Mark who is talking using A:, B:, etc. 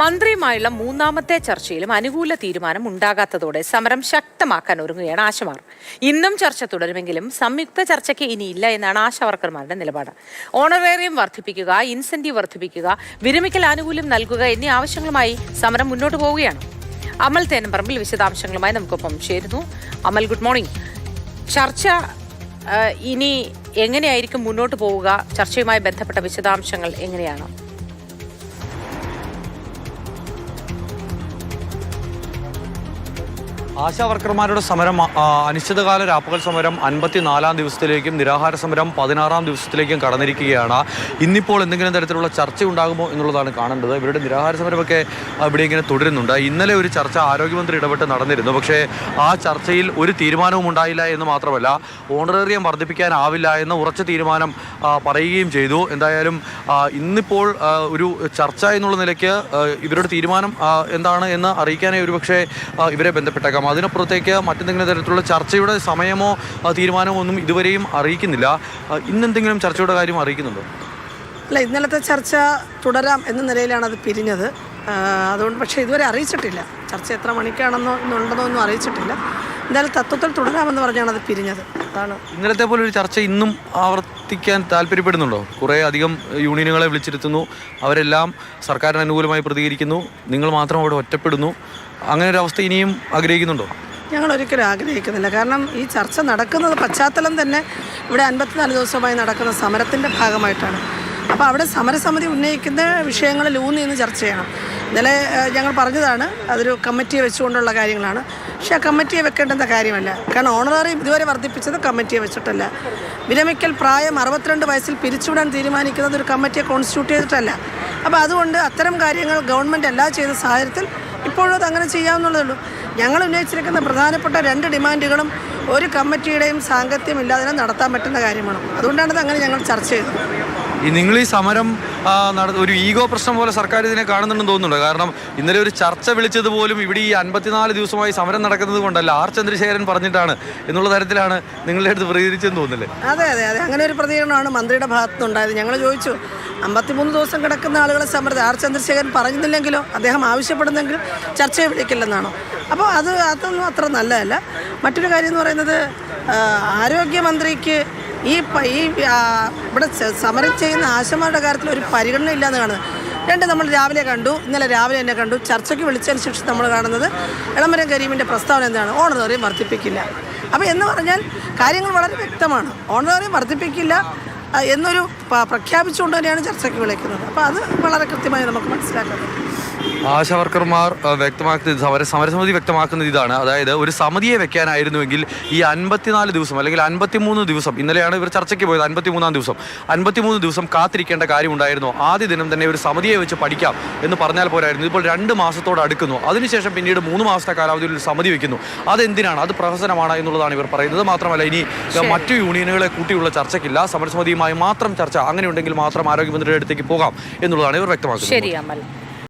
A: മന്ത്രിയുമായുള്ള മൂന്നാമത്തെ ചർച്ചയിലും അനുകൂല തീരുമാനം ഉണ്ടാകാത്തതോടെ സമരം ശക്തമാക്കാൻ ഒരുങ്ങുകയാണ് ആശമാർ. ഇന്നും ചർച്ച തുടരുമെങ്കിലും സംയുക്ത ചർച്ചയ്ക്ക് ഇനിയില്ല എന്നാണ് ആശാവർക്കർമാരുടെ നിലപാട്. ഓണറേറിയം വർദ്ധിപ്പിക്കുക ഇൻസെന്റീവ് വർദ്ധിപ്പിക്കുക വിരമിക്കൽ ആനുകൂല്യം നൽകുക എന്നീ ആവശ്യങ്ങളുമായി സമരം മുന്നോട്ട് പോവുകയാണ്. അമൽ തേനമ്പറമ്പിൽ വിശദാംശങ്ങളുമായി നമുക്കൊപ്പം ചേരുന്നു. Amal good morning. ചർച്ച ഇനി എങ്ങനെയായിരിക്കും മുന്നോട്ട് പോവുക? ചർച്ചയുമായി ബന്ധപ്പെട്ട വിശദാംശങ്ങൾ എങ്ങനെയാണ്?
B: ആശാ വർക്കർമാരുടെ സമരം അനിശ്ചിതകാല രാപ്പകൽ സമരം അൻപത്തിനാലാം ദിവസത്തിലേക്കും നിരാഹാര സമരം പതിനാറാം ദിവസത്തിലേക്കും കടന്നിരിക്കുകയാണ്. ഇന്നിപ്പോൾ എന്തെങ്കിലും തരത്തിലുള്ള ചർച്ച ഉണ്ടാകുമോ എന്നുള്ളതാണ് കാണേണ്ടത്. ഇവരുടെ നിരാഹാര സമരമൊക്കെ ഇവിടെ ഇങ്ങനെ തുടരുന്നുണ്ട്. ഇന്നലെ ഒരു ചർച്ച ആരോഗ്യമന്ത്രി ഇടപെട്ട് നടന്നിരുന്നു. പക്ഷേ ആ ചർച്ചയിൽ ഒരു തീരുമാനവും ഉണ്ടായില്ല എന്ന് മാത്രമല്ല ഓണറേറിയം വർദ്ധിപ്പിക്കാനാവില്ല എന്ന ഉറച്ച തീരുമാനം പറയുകയും ചെയ്തു. എന്തായാലും ഇന്നിപ്പോൾ ഒരു ചർച്ച എന്നുള്ള നിലയ്ക്ക് ഇവരുടെ തീരുമാനം എന്താണ് എന്ന് അറിയിക്കാനായി ഒരുപക്ഷെ ഇവരെ ബന്ധപ്പെട്ടേക്കാം. അതിനപ്പുറത്തേക്ക് മറ്റെന്തെങ്കിലും തരത്തിലുള്ള ചർച്ചയുടെ സമയമോ തീരുമാനമോ ഒന്നും ഇതുവരെയും അറിയിക്കുന്നില്ല. ഇന്നെന്തെങ്കിലും ചർച്ചയുടെ കാര്യം അറിയിക്കുന്നുണ്ടോ?
C: അല്ല ഇന്നലത്തെ ചർച്ച തുടരാം എന്ന നിലയിലാണ് അത് പിരിഞ്ഞത്. അതുകൊണ്ട് പക്ഷേ ഇതുവരെ അറിയിച്ചിട്ടില്ല. ചർച്ച എത്ര മണിക്കാണെന്നോ എന്നുണ്ടെന്നോ ഒന്നും അറിയിച്ചിട്ടില്ല. എന്തായാലും തത്വത്തിൽ തുടരാമെന്ന് പറഞ്ഞാണ് അത് പിരിഞ്ഞത്. അതാണ്.
B: ഇന്നലത്തെ പോലെ ഒരു ചർച്ച ഇന്നും ആവർത്തിക്കാൻ താല്പര്യപ്പെടുന്നുണ്ടോ? കുറേ അധികം യൂണിയനുകളെ വിളിച്ചിരുത്തുന്നു. അവരെല്ലാം സർക്കാരിന് അനുകൂലമായി പ്രതികരിക്കുന്നു. നിങ്ങൾ മാത്രം അവിടെ ഒറ്റപ്പെടുന്നു. അങ്ങനെ ഒരു അവസ്ഥ ഇനിയും ആഗ്രഹിക്കുന്നുണ്ടോ?
C: ഞങ്ങൾ ഒരിക്കലും ആഗ്രഹിക്കുന്നില്ല. കാരണം ഈ ചർച്ച നടക്കുന്നത് പശ്ചാത്തലം തന്നെ ഇവിടെ അൻപത്തിനാല് ദിവസമായി നടക്കുന്ന സമരത്തിന്റെ ഭാഗമായിട്ടാണ്. അപ്പോൾ അവിടെ സമരസമിതി ഉന്നയിക്കുന്ന വിഷയങ്ങളിൽ ഊന്നി ഇന്ന് ചർച്ച ചെയ്യണം ഇന്നലെ ഞങ്ങൾ പറഞ്ഞതാണ് അതൊരു കമ്മിറ്റിയെ വെച്ചുകൊണ്ടുള്ള കാര്യങ്ങളാണ്. പക്ഷേ ആ കമ്മിറ്റിയെ വെക്കേണ്ടുന്ന കാര്യമല്ല. കാരണം ഓണറേറിയം ഇതുവരെ വർദ്ധിപ്പിച്ചത് കമ്മിറ്റിയെ വെച്ചിട്ടല്ല. വിരമിക്കൽ പ്രായം അറുപത്തിരണ്ട് വയസ്സിൽ പിരിച്ചുവിടാൻ തീരുമാനിക്കുന്നത് ഒരു കമ്മിറ്റിയെ കോൺസ്റ്റിറ്റ്യൂട്ട് ചെയ്തിട്ടല്ല. അപ്പോൾ അതുകൊണ്ട് അത്തരം കാര്യങ്ങൾ ഗവൺമെന്റ് എല്ലാ ചെയ്ത സാഹചര്യത്തിൽ ഇപ്പോഴും അത് അങ്ങനെ ചെയ്യാവുന്നതേ ഉള്ളൂ. ഞങ്ങൾ ഉന്നയിച്ചിരിക്കുന്ന പ്രധാനപ്പെട്ട രണ്ട് ഡിമാൻഡുകളും ഒരു കമ്മിറ്റിയുടെയും സാങ്കത്യം ഇല്ലാതെ നടത്താൻ പറ്റുന്ന കാര്യമാണ്. അതുകൊണ്ടാണ് അത് അങ്ങനെ ഞങ്ങൾ ചർച്ച ചെയ്തത്.
B: നിങ്ങൾ ഈ സമരം നട- ഒരു ഈഗോ പ്രശ്നം പോലെ സർക്കാർ ഇതിനെ കാണുന്നുണ്ടെന്ന് തോന്നുന്നുണ്ട്. കാരണം ഇന്നലെ ഒരു ചർച്ച വിളിച്ചത് പോലും ഇവിടെ ഈ അൻപത്തിനാല് ദിവസമായി സമരം നടക്കുന്നത് കൊണ്ടല്ല ആർ ചന്ദ്രശേഖരൻ പറഞ്ഞിട്ടാണ് എന്നുള്ള തരത്തിലാണ് നിങ്ങളുടെ അടുത്ത് പ്രതികരിച്ചെന്ന് തോന്നുന്നില്ലേ?
C: അതെ അതെ അതെ. അങ്ങനെ ഒരു പ്രതികരണമാണ് മന്ത്രിയുടെ ഭാഗത്തുനിന്നുണ്ടായത്. ഞങ്ങൾ ചോദിച്ചു അമ്പത്തിമൂന്ന് ദിവസം കിടക്കുന്ന ആളുകളെ സമരത്തെ ആർ ചന്ദ്രശേഖരൻ പറഞ്ഞില്ലെങ്കിലോ? അദ്ദേഹം ആവശ്യപ്പെടുന്നെങ്കിലും ചർച്ച വിളിക്കില്ലെന്നാണോ? അപ്പോൾ അത് അതൊന്നും അത്ര നല്ലതല്ല. മറ്റൊരു കാര്യം എന്ന് പറയുന്നത് ആരോഗ്യമന്ത്രിക്ക് ഈ ഇവിടെ സമരം ചെയ്യുന്ന ആശമാരുടെ കാര്യത്തിൽ ഒരു പരിഗണന ഇല്ലാന്ന് കാണുന്നത് രണ്ട് നമ്മൾ രാവിലെ കണ്ടു ഇന്നലെ രാവിലെ തന്നെ കണ്ടു. ചർച്ചയ്ക്ക് വിളിച്ചതിന് ശേഷം നമ്മൾ കാണുന്നത് ഇളമരം കരീമിന്റെ പ്രസ്താവന എന്താണ്? ഓണറേറിയം വർദ്ധിപ്പിക്കില്ല. അപ്പോൾ എന്ന് പറഞ്ഞാൽ കാര്യങ്ങൾ വളരെ വ്യക്തമാണ്. ഓണറേറിയം വർദ്ധിപ്പിക്കില്ല എന്നൊരു പ്രഖ്യാപിച്ചുകൊണ്ട് തന്നെയാണ് ചർച്ചയ്ക്ക് വിളിക്കുന്നത്. അപ്പോൾ അത് വളരെ കൃത്യമായി നമുക്ക് മനസ്സിലാക്കാം
B: ആശാ വർക്കർമാർ ആ, വ്യക്തമാക്കുന്നത് സമര സമരസമിതി വ്യക്തമാക്കുന്നത് ഇതാണ്. അതായത് ഒരു സമിതിയെ വെക്കാനായിരുന്നുവെങ്കിൽ ഈ അൻപത്തിനാല് ദിവസം അല്ലെങ്കിൽ അൻപത്തിമൂന്ന് ദിവസം ഇന്നലെയാണ് ഇവർ ചർച്ചയ്ക്ക് പോയത് അൻപത്തിമൂന്നാം ദിവസം അൻപത്തിമൂന്ന് ദിവസം കാത്തിരിക്കേണ്ട കാര്യമുണ്ടായിരുന്നു. ആദ്യ ദിനം തന്നെ ഒരു സമിതിയെ വെച്ച് പഠിക്കാം എന്ന് പറഞ്ഞാൽ പോരായിരുന്നു. ഇപ്പോൾ രണ്ട് മാസത്തോട് അടുക്കുന്നു. അതിനുശേഷം പിന്നീട് മൂന്ന് മാസത്തെ കാലാവധിയിൽ ഒരു സമിതി വെക്കുന്നു. അതെന്തിനാണ്? അത് പ്രഹസനമാണ് എന്നുള്ളതാണ് ഇവർ പറയുന്നത്. മാത്രമല്ല ഇനി മറ്റു യൂണിയനുകളെ കൂട്ടിയുള്ള ചർച്ചയ്ക്കില്ല. സമരസമിതിയുമായി മാത്രം ചർച്ച. അങ്ങനെയുണ്ടെങ്കിൽ മാത്രം ആരോഗ്യമന്ത്രിയുടെ അടുത്തേക്ക് പോകാം എന്നുള്ളതാണ് ഇവർ വ്യക്തമാക്കുന്നത്.
A: ശരി അമൽ.